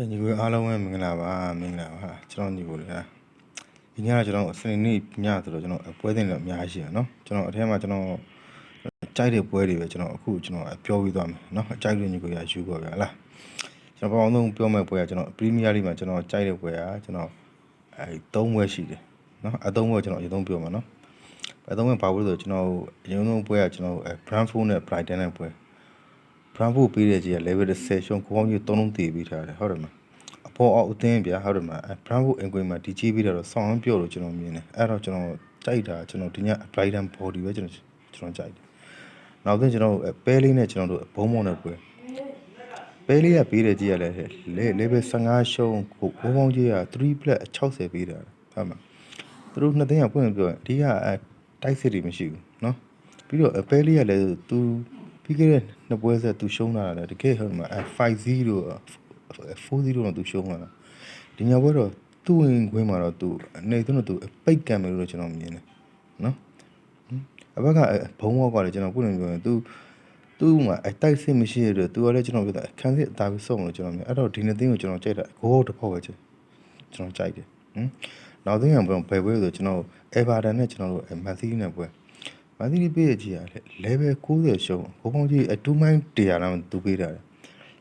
ကဲညီကိုအားလုံးပဲမင်္ဂလာပါမင်္ဂလာပါကျွန်တော်ညီကိုလေဟာဒီညကကျွန်တော်စနေနေ့ညဆိုတော့ကျွန်တော်ပွဲတင်တော့အများကြီးရှိရနော်ကျွန်တော်အထက်မှာကျွန်တော်ကြိုက်တဲ့ပွဲတွေပဲကျွန်တော်အခုကျွန်တော်ပြောပြီးသွားမယ်နော်အကြိုက်တဲ့ညီကိုရယူပါဗျာလားကျွန်တော်ပထမဆုံးပြောမဲ့ပွဲကကျွန်တော်ပရီးမီးယားလိမှာကျွန်တော်ကြိုက်တဲ့ပွဲကကျွန်တော်အဲ၃ပွဲရှိတယ်နော်အသုံးပွဲကျွန်တော်အရင်ဆုံးပြောမှာနော်အသုံးပွဲဘာလို့လဲဆိုတော့ကျွန်တော်အရင်ဆုံးပွဲကကျွန်တော် Brentford နဲ့ Brighton နဲ့ပွဲ Brentford ပေးတဲ့ကြီးက level 10ရှုံးကိုပေါင်းကြီး3လုံးတည်ပြီးထားတယ်ဟုတ်တယ်မလားအပေါ်အောက်အသင်းဗျာဟုတ်တယ်မလား Brentford အင်ကွင်းမှာဒီကြီးပြီးတော့ဆောင်းအောင်ပြော့လို့ကျွန်တော်မြင်တယ်အဲ့တော့ကျွန်တော်ကြိုက်တာကျွန်တော်ဒီည Brighton body ပဲကျွန်တော်ကျွန်တော်ကြိုက်တယ်နောက်ဆုံးကျွန်တော်ပဲလေးနဲ့ကျွန်တော်တို့ဘုံဘုံနဲ့ပွဲပဲလေးကပေးတဲ့ကြီးကလည်းလေ level 15ရှုံးကိုဘုံဘုံကြီးက3 plus 60ပေးတာဟုတ်မှာသူတို့နှစ်သိန်းကပွင့်ပြောအဓိကတိုက်စစ်တွေမရှိဘူးเนาะပြီးတော့ပဲလေးကလည်းသူ ပြီးခဲ့တဲ့နှစ်ပွဲဆက်သူရှုံးလာတာတကယ်ဟုတ်မှာ 5-0 4-0တော့သူရှုံးလာတာဒီညပွဲတော့သူ့ဝင်ခွင်းမှာတော့သူအနေသွင်းတော့သူပိတ်ကံမယ်လို့ကျွန်တော်မြင်တယ်နော်အဘက်ကဘုံဘောက်ကလည်းကျွန်တော်ခုနကပြောရင်သူသူ့မှာအတိုက်စစ်မရှိရတော့သူကလည်းကျွန်တော်ပြောတာခံစစ်အသာပြီးစုံလို့ကျွန်တော်မြင်အဲ့တော့ဒီနေ့သိန်းကိုကျွန်တော်ကြိုက်တာဂိုးတစ်ဖောက်ပဲကျွန်တော်ကြိုက်တယ်ဟမ်နောက်သိန်းကဘယ်ဘယ်ပွဲဆိုကျွန်တော်အေဗာတန်နဲ့ကျွန်တော်တို့မန်စီးနဲ့ပွဲ မန်စီးပေးရကြီးရလေဘယ်60ရှုံးဘုံဘုံကြီးအတူမိုင်း100လောက်သူပေးတာ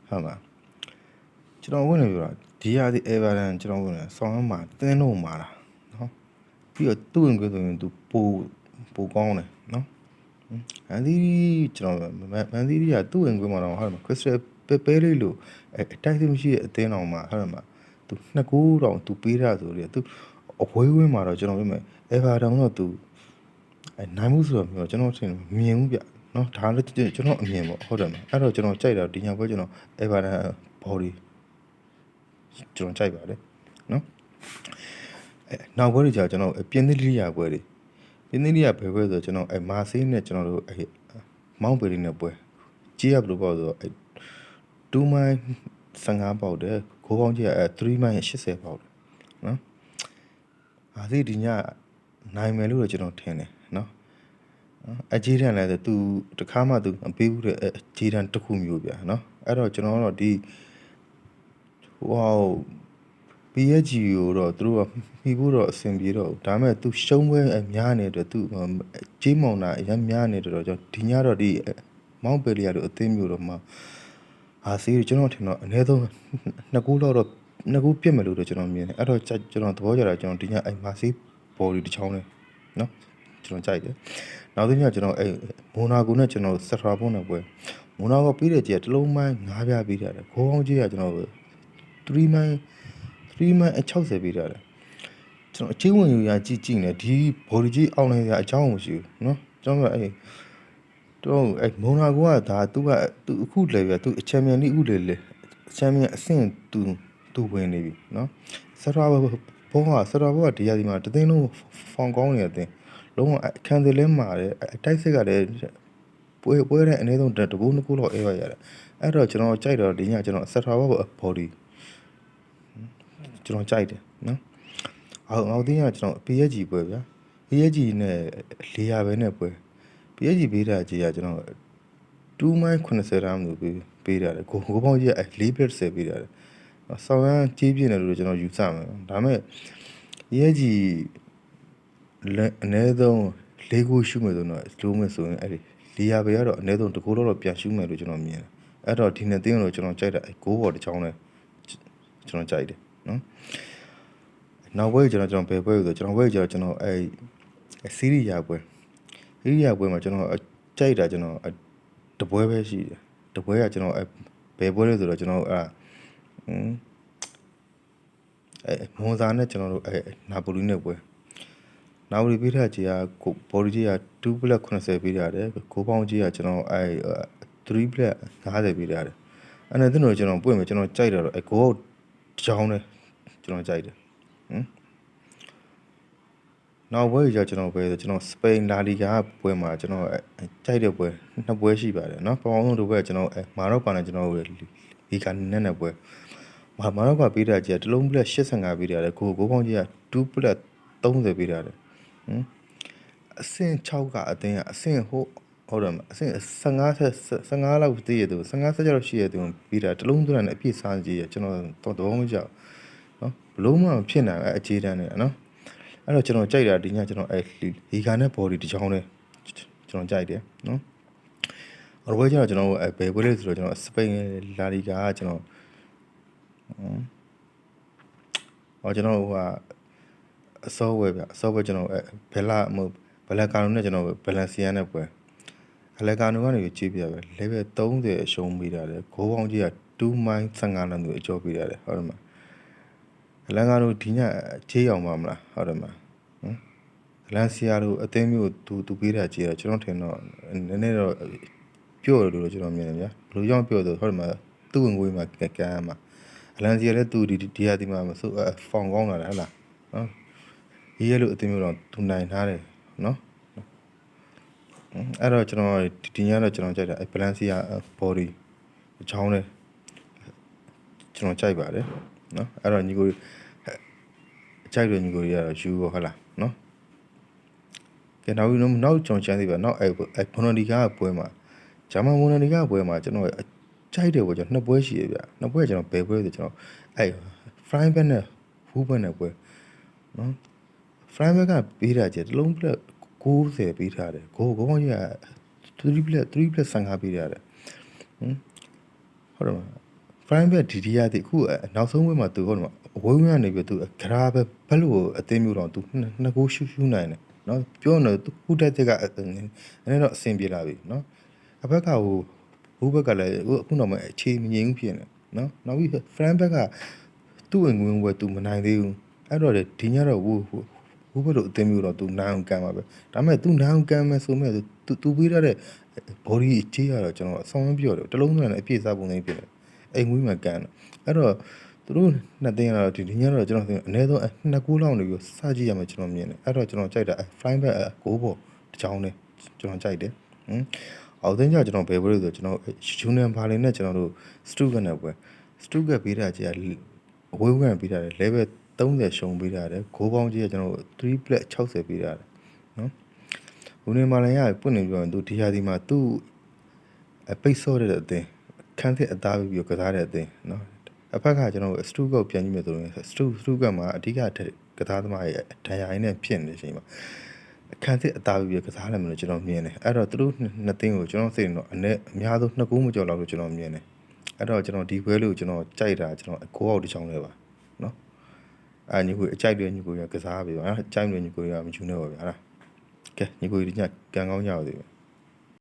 ဟုတ်မှာကျွန်တော်ဝင်နေပြောတာဒီရသည်အေဗာတန်ကျွန်တော်ဝင်နေဆောင်းမှာတင်းလို့မှာလားနော်ပြီးတော့သူ့ဝင်ကွဆိုရင်သူပိုပိုကောင်းတယ်နော်အန်ဒီကျွန်တော်မန်ဒီကသူ့ဝင်ကွမှာတော့ဟုတ်မှာခရစ်စတယ်ပဲပဲလေးလို့အဲအတိုက်စစ်မရှိတဲ့အသင်းတော်မှာဟုတ်မှာသူနှစ်ကူတော့သူပေးတာဆိုလေသူအဝေးဝင်းမှာတော့ကျွန်တော်ပြောမယ်အေဗာတန်တော့သူ အဲနိုင်မှုဆိုတော့မျိုးကျွန်တော်ထင်မြင်ဘူးဗျနော်ဒါလည်းကျွန်တော်အမြင်ပေါ့ဟုတ်တယ်မအဲ့တော့ကျွန်တော်ကြိုက်တာဒီညာဘွဲကျွန်တော်အေဗာတန် body ကျွန်တော်ကြိုက်ပါတယ်နော်အဲနောက်ဘွဲတွေကြာကျွန်တော်ပြင်းသလိရဘွဲတွေပြင်းသလိရဘယ်ဘွဲဆိုကျွန်တော်အဲမာဆေးနဲ့ကျွန်တော်တို့အဲမောင်းပရီနဲ့ဘွဲကြီးရဘလို့ပေါ့ဆိုအဲ2မိုင်15ပေါက်တယ်ခိုးပေါင်းကြီးအဲ3မိုင်80ပေါက်တယ်နော်အာစီဒီညနိုင်မယ်လို့ကျွန်တော်ထင်တယ်နော် အကြီးတန်းလည်းသူတခါမှသူမပေးဘူးတဲ့အကြီးတန်းတစ်ခုမျိုးဗျာနော်အဲ့တော့ကျွန်တော်တို့ဒီဟို PSG ကိုတော့သူတို့ကမှီဖို့တော့အဆင်ပြေတော့ဒါပေမဲ့သူရှုံးပွဲအများနေတဲ့သူကြေးမောင်တာအရင်များနေတော့ကျွန်တော်ဒီညတော့ဒီမောင်ပယ်လီယာတို့အသင်းမျိုးတော့မှအာစီကျွန်တော်ထင်တော့အနည်းဆုံးနှစ်ကူလောက်တော့နှစ်ကူပြစ်မယ်လို့တော့ကျွန်တော်မြင်တယ်အဲ့တော့ကျွန်တော်သဘောကျတာကျွန်တော်ဒီညအဲ့မာစီဘော်ဒီတစ်ချောင်းနဲ့နော် ကျွန်တော်ကြိုက်တယ်နောက်တစ်ညကျွန်တော်အဲ့မိုနာကိုနဲ့ကျွန်တော်ဆက်ထရာဘုံနဲ့ပွဲမိုနာကိုပြီးတဲ့ကြည့်တလုံးမိုင်းငါးပြားပြီးတယ်ခိုးအောင်ကြီးကကျွန်တော်3မိုင်း3မိုင်းအ60ပေးတာတယ်ကျွန်တော်အချင်းဝင်ယူရကြည့်ကြည့်နေဒီဘော်ဒီကြီးအောင်းနေရအကြောင်းမရှိဘူးเนาะကျွန်တော်အဲ့တော့အဲ့မုံနာကောကဒါသူကသူအခုလေပြသူအချမ်းမြန်လေးအခုလေလေအချမ်းမြန်အဆင့်သူသူဝင်နေပြီเนาะဆရာဘောကဆရာဘောကဒီရဒီမှာတသိန်းလုံးဖောင်ကောင်းနေတဲ့အတင်း လုံးဝအခန်းစလဲမှာတယ်အတိုက်စစ်ကလည်းပွဲပွဲတဲ့အနေဆုံးတကူနှစ်ခုလောက်အဲရရတယ်အဲ့တော့ကျွန်တော်ကြိုက်တော့ဒီညကျွန်တော်ဆရာဘောဘော်ဒီကျွန်တော်ကြိုက်တယ်နော်အော်ငေါသိရကျွန်တော် PSG ပွဲဗျာ PSG နဲ့400ပဲနဲ့ပွဲ PSG ပေးတာကြီးကကျွန်တော်2မိုင်80ရမ်းလို့ပေးပေးတာလေကိုကိုပေါင်းကြီးက4 bet 10ပေးတာလေဆောင်းရန်ကြီးပြင်းတယ်လို့ကျွန်တော်ယူဆမယ်ဒါပေမဲ့ PSG အနည်းဆုံး၄ခုရှုမယ်ဆိုတော့လုံးမယ်ဆိုရင်အဲ့ဒီ400ပဲကတော့အနည်းဆုံးတကူတော့ပြန်ရှုမယ်လို့ကျွန်တော်မြင်တယ်အဲ့တော့ဒီနှစ်သိန်းလို့ကျွန်တော်ကြိုက်တာ9ဘော်တစ်ချောင်းနဲ့ကျွန်တော်ကြိုက်တယ်နော်နောက်ဘွဲကျွန်တော်ကျွန်တော်ဘယ်ဘွဲဆိုကျွန်တော်ဘွဲကျွန်တော်ကျွန်တော်အဲစီးရီယာဘွဲစီးရီယာဘွဲမှာကျွန်တော်ကြိုက်တာကျွန်တော်တပွဲပဲရှိတယ်တပွဲကကျွန်တော်အဲဘယ်ဘွဲလဲဆိုတော့ကျွန်တော်အဲအဲမွန်စာနဲ့ကျွန်တော်တို့အဲနာပိုလီနဲ့ပွဲ နာပိုလီပေးထားကြီးကဘော်ဒီကြီးက2 black 80ပေးထားတယ်ကိုပေါင်းကြီးကကျွန်တော်အဲ3 black 50ပေးထားတယ်အဲ့ဒါသူတို့ကျွန်တော်ပွင့်မယ်ကျွန်တော်ကြိုက်တာတော့အဲကိုကြောင်းတယ်ကျွန်တော်ကြိုက်တယ်ဟမ်နောက်ပွဲကြကျွန်တော်ပဲကျွန်တော်စပိန်လာလီဂါပွဲမှာကျွန်တော်ကြိုက်တဲ့ပွဲနှစ်ပွဲရှိပါတယ်เนาะပထမဆုံးတစ်ပွဲကျွန်တော်မာရော့ကာနဲ့ကျွန်တော်လီဂါနဲ့နဲ့ပွဲမာမာရော့ကာပေးတာကြီးတလုံးပလက်85ပေးရတယ်ကိုကိုပေါင်းကြီးက2ပလက်30ပေးရတယ် ဟမ်အဆင့်6ကအတင်းကအဆင့်ဟိုဟုတ်တယ်မအဆင့်15ဆက်15လောက်တည်ရသူ15ဆက်လောက်ရှိရသူပြီးတာတလုံးသွန်းနဲ့အပြည့်စားကြည့်ရကျွန်တော်တော့မကြောက်နော်ဘလုံးမဖြစ်နိုင်အဲအခြေတန်းနဲ့နော်အဲ့တော့ကျွန်တော်ကြိုက်တာဒီညကျွန်တော်အဲလီဂါနဲ့ body တစ်ချောင်းနဲ့ကျွန်တော်ကြိုက်တယ်နော်အော်ဘယ်ကျတော့ကျွန်တော်အဲဘယ်ပွဲလဲဆိုတော့ကျွန်တော်စပိန်လာလီဂါကကျွန်တော်ဟောကျွန်တော်ဟိုက အစောဝဲဗျအစောဝဲကျွန်တော်အဲဘယ်လာမဟုတ်ဘယ်လာကာနိုနဲ့ကျွန်တော်ဘယ်လန်စီယာနဲ့ပွဲအလကာနိုကနေကြည့်ပြပဲ level 30အရှုံးပေးတာလေဂိုးပေါင်းကြီးက2 mine 15လမ်းသူအကျော်ပေးတာလေဟုတ်တယ်မအလကာနိုဒီညခြေအောင်ပါမလားဟုတ်တယ်မဟမ်အလန်စီယာတို့အသိမျိုးသူသူပေးတာကြည့်တော့ကျွန်တော်ထင်တော့နည်းနည်းတော့ပြော့တယ်လို့ကျွန်တော်မြင်တယ်ဗျာဘယ်လိုကြောင့်ပြော့တယ်ဟုတ်တယ်မသူ့ဝင်ငွေမှာကကမ်းမှာအလန်စီယာလည်းသူဒီဒီဟာဒီမှာမဆိုဖောင်ကောင်းလာတယ်ဟဲ့လားနော် ရေးရလို့အသင်းမျိုးတော့သူနိုင်ထားတယ်နော်အဲ့တော့ကျွန်တော်ဒီညတော့ကျွန်တော်ကြိုက်တာ Balenciaga body အချောင်းနဲ့ကျွန်တော်ကြိုက်ပါတယ်နော်အဲ့တော့ညီကိုကြိုက်တယ်ညီကိုတွေကတော့ယူပေါ့ဟုတ်လားနော်ကဲနောက်နောက်နောက်ကျွန်တော်ချမ်းသေးပါနောက်အဲ့အဲ့ဘွန်နဒီကာပွဲမှာဂျာမန်ဘွန်နဒီကာပွဲမှာကျွန်တော်ကြိုက်တယ်ပေါ့ကျွန်တော်နှစ်ပွဲရှိရဗျနှစ်ပွဲကျွန်တော်ဘယ်ပွဲဆိုကျွန်တော်အဲ့ frying pan နဲ့ hoop နဲ့ပွဲနော် front back ကပေးတာကျတလုံး plus 60ပေးထားတယ်ဂိုးဘောင်းကြီးက3 plus 3 plus 15ပေးထားတယ်ဟင်ဟုတ်တယ်မ front back ဒီဒီရတဲ့အခုနောက်ဆုံးဝင်းမှာသူဟုတ်တယ်မအဝေးဝင်းကနေပြီးသူဂရာပဲဘက်လို့အသိမျိုးတော့သူနှစ်ကိုရှူးရှူးနိုင်တယ်နော်ပြောနေသူခုတက်တက်ကအနည်းတော့အဆင်ပြေလာပြီနော်အဘက်ကဟိုဘိုးဘက်ကလည်းအခုတော့မအခြေမငြိမ်ဘူးဖြစ်နေနော်နောက်ပြီး front back ကသူ့ဝင်ဝင်ဝယ်သူမနိုင်သေးဘူးအဲ့တော့ဒီညတော့ဟိုဟ ဘက်လိုအသိမျိုးတော့သူနိုင်အောင်ကမ်းပါပဲဒါပေမဲ့သူနိုင်အောင်ကမ်းမယ်ဆိုမဲ့သူသူပေးရတဲ့ body အခြေရတော့ကျွန်တော်အဆောင်မပြောတယ်တလုံးသွင်းနဲ့အပြည့်စားပုံလေးဖြစ်တယ်အိမ်ငွေးမှာကန်တယ်အဲ့တော့သူတို့နှစ်သိန်းကတော့ဒီဒီညတော့ကျွန်တော်သိအနည်းဆုံးနှစ်ကူးလောက်နေပြီးစကြည့်ရမယ်ကျွန်တော်မြင်တယ်အဲ့တော့ကျွန်တော်ကြိုက်တာ fly back ကိုပေါ်တချောင်းနဲ့ကျွန်တော်ကြိုက်တယ်ဟမ်အောက်သိန်းကျကျွန်တော်ဘယ်ဘယ်လိုဆိုကျွန်တော်ယူနီယံဘာလင်နဲ့ကျွန်တော်တို့စတူကနဲ့ပွဲစတူကပေးတာကြီးအဝေးဝဲပေးတာလေ level 30ရှုံပေးထားတယ်ဂိုးပေါင်းကြီးကကျွန်တော်တို့3 plus 60ပေးထားတယ်နော်ဘူနေမာလန်ရပွင့်နေပြောရင်သူဒီဟာဒီမှာသူ့အပိတ်ဆော့တဲ့အသင်းခန်းစစ်အသားပြီးကစားတဲ့အသင်းနော်အဖက်ကကျွန်တော်တို့စတူကောက်ပြန်ကြည့်မယ်ဆိုရင်စတူစတူကမှာအဓိကကစားသမားရဲ့ဒဏ်ရာရင်းနဲ့ဖြစ်နေတဲ့အချိန်မှာအခန်းစစ်အသားပြီးကစားတယ်မလို့ကျွန်တော်မြင်တယ်အဲ့တော့သူတို့နှစ်သင်းကိုကျွန်တော်စိတ်တော့အနည်းအများဆုံးနှစ်ကူးမကျော်လောက်လို့ကျွန်တော်မြင်တယ်အဲ့တော့ကျွန်တော်ဒီဘွဲလေးကိုကျွန်တော်ကြိုက်တာကျွန်တော်အကိုအောက်တစ်ချောင်းလေးပါနော် အာညီကိုအကြိုက်တဲ့ညီကိုရကစားပြီပါနော်အကြိုက်တဲ့ညီကိုရမချူနေပါဗျာလားကဲညီကိုဒီညကံကောင်းကြပါသေးတယ်